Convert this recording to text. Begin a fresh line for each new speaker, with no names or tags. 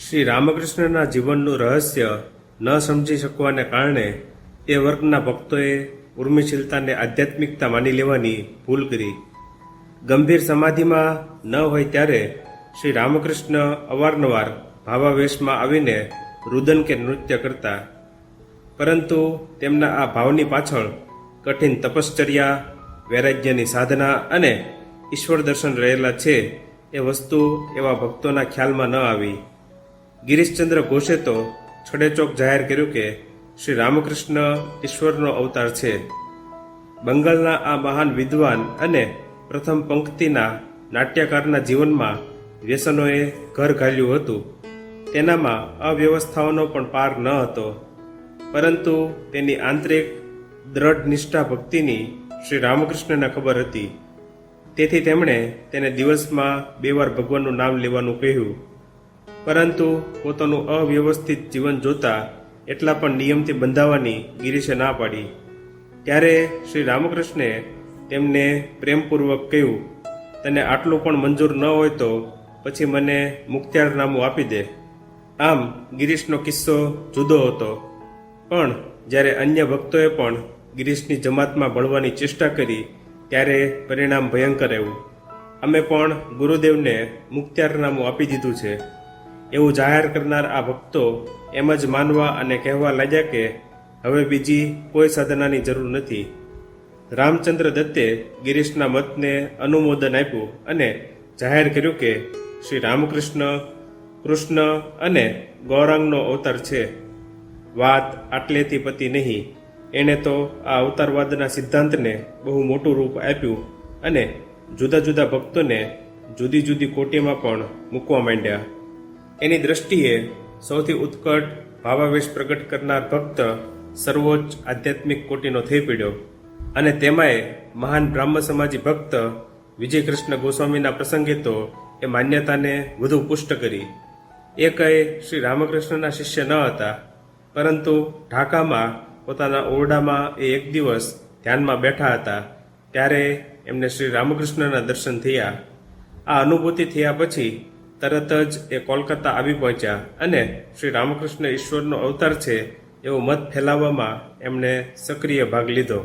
શ્રી રામકૃષ્ણના જીવનનું રહસ્ય ન સમજી શકવાને કારણે એ વર્ગના ભક્તોએ ઉર્મિશીલતાને આધ્યાત્મિકતા માની લેવાની ભૂલ કરી. ગંભીર સમાધિમાં ન હોય ત્યારે શ્રી રામકૃષ્ણ અવારનવાર ભાવાવેશમાં આવીને રુદન કે નૃત્ય કરતા. પરંતુ તેમના આ ભાવની પાછળ કઠિન તપશ્ચર્યા, વૈરાગ્યની સાધના અને ઈશ્વર દર્શન રહેલા છે એ વસ્તુ એવા ભક્તોના ખ્યાલમાં ન આવી. ગિરીશચંદ્ર ઘોષે તો છડેચોક જાહેર કર્યું કે શ્રી રામકૃષ્ણ ઈશ્વરનો અવતાર છે. બંગાળના આ મહાન વિદ્વાન અને પ્રથમ પંક્તિના નાટ્યકારના જીવનમાં વ્યસનોએ ઘર ઘાલ્યું હતું. તેનામાં અવ્યવસ્થાઓનો પણ પાર ન હતો. પરંતુ તેની આંતરિક દ્રઢ નિષ્ઠા ભક્તિની શ્રી રામકૃષ્ણને ખબર હતી. તેથી તેમણે તેને દિવસમાં બે વાર ભગવાનનું નામ લેવાનું કહ્યું. પરંતુ પોતાનું અવ્યવસ્થિત જીવન જોતા એટલા પણ નિયમથી બંધાવવાની ગિરીશે ના પાડી. ત્યારે શ્રી રામકૃષ્ણે તેમને પ્રેમપૂર્વક કહ્યું, તને આટલું પણ મંજૂર ન હોય તો પછી મને મુક્તિયારનામું આપી દે. આમ ગિરીશનો કિસ્સો જુદો હતો. પણ જ્યારે અન્ય ભક્તોએ પણ ગિરીશની જમાતમાં ભળવાની ચેષ્ટા કરી, ત્યારે પરિણામ ભયંકર આવ્યું. અમે પણ ગુરુદેવને મુક્તિયારનામું આપી દીધું છે. એવું જાહેર કરનાર આ ભક્તો એમ જ માનવા અને કહેવા લાગ્યા કે હવે બીજી કોઈ સાધનાની જરૂર નથી. રામચંદ્ર દત્તે ગિરીશના મતને અનુમોદન આપ્યું અને જાહેર કર્યું કે શ્રી રામકૃષ્ણ, કૃષ્ણ અને ગૌરાંગનો અવતાર છે. વાત આટલેથી પતિ નહીં. એણે તો આ અવતારવાદના સિદ્ધાંતને બહુ મોટું રૂપ આપ્યું અને જુદા જુદા ભક્તોને જુદી જુદી કોટીમાં પણ મૂકવા માંડ્યા. એની દ્રષ્ટિએ સૌથી ઉત્કટ ભાવાવેશ પ્રગટ કરનાર ભક્ત સર્વોચ્ચ આધ્યાત્મિક કોટીનો થઈ પડ્યો. અને તેમાંય મહાન બ્રાહ્મ સમાજી ભક્ત વિજય કૃષ્ણ ગોસ્વામીના પ્રસંગે તો એ માન્યતાને વધુ પુષ્ટ કરી. એ કહે શ્રી રામકૃષ્ણના શિષ્ય ન હતા, પરંતુ ઢાકામાં પોતાના ઓરડામાં એ એક દિવસ ધ્યાનમાં બેઠા હતા, ત્યારે એમને શ્રી રામકૃષ્ણના દર્શન થયા. આ અનુભૂતિ થયા પછી તરત જ એ કોલકાતા આવી પહોંચ્યા અને શ્રી રામકૃષ્ણ ઈશ્વરનો અવતાર છે એવો મત ફેલાવવામાં એમણે સક્રિય ભાગ લીધો.